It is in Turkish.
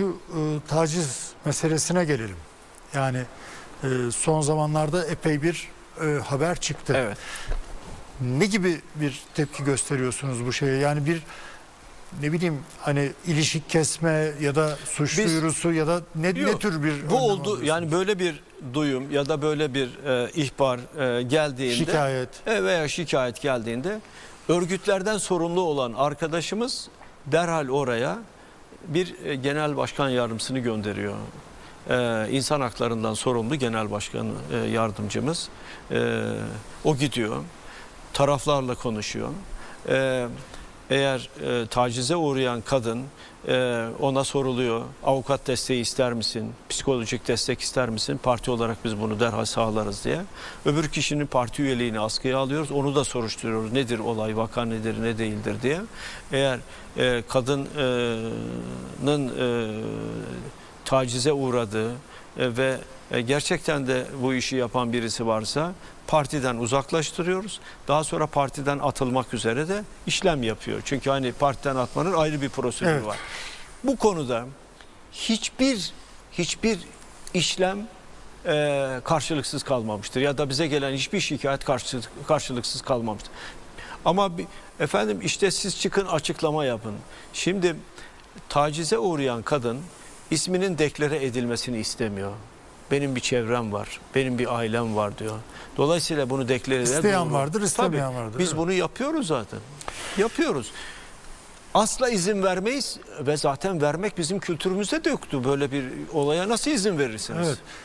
Şu e, taciz meselesine gelelim. Yani e, son zamanlarda epey bir e, haber çıktı. Evet. Ne gibi bir tepki gösteriyorsunuz bu şeye? Yani bir ne bileyim hani ilişik kesme ya da suç Biz- duyurusu ya da ne, ne Yok, tür bir Bu oldu yani böyle bir duyum ya da böyle bir e, ihbar e, geldiğinde şikayet. e, veya şikayet geldiğinde örgütlerden sorumlu olan arkadaşımız derhal oraya bir e, genel başkan yardımcısını gönderiyor. E, insan haklarından sorumlu genel başkan e, yardımcımız e, o gidiyor taraflarla konuşuyor. E, eğer e, tacize uğrayan kadın e, ona soruluyor. Avukat desteği ister misin? Psikolojik destek ister misin? Parti olarak biz bunu derhal sağlarız diye. Öbür kişinin parti üyeliğini askıya alıyoruz. Onu da soruşturuyoruz. Nedir olay, vaka nedir, ne değildir diye. Eğer e, kadının e, tacize uğradığı e, ve e, gerçekten de bu işi yapan birisi varsa partiden uzaklaştırıyoruz. Daha sonra partiden atılmak üzere de işlem yapıyor. Çünkü hani partiden atmanın ayrı bir prosedürü Evet. var. Bu konuda hiçbir hiçbir işlem e, karşılıksız kalmamıştır ya da bize gelen hiçbir şikayet karşılık, karşılıksız kalmamıştır. Ama bir- efendim işte siz çıkın açıklama yapın. Şimdi tacize uğrayan kadın isminin deklare edilmesini istemiyor. Benim bir çevrem var, benim bir ailem var diyor. Dolayısıyla bunu deklare eder. İsteyen doğru. vardır, istemeyen Tabii, vardır. Biz Evet. bunu yapıyoruz zaten. Yapıyoruz. Asla izin vermeyiz ve zaten vermek bizim kültürümüzde de yoktu. Böyle bir olaya nasıl izin verirsiniz? Evet.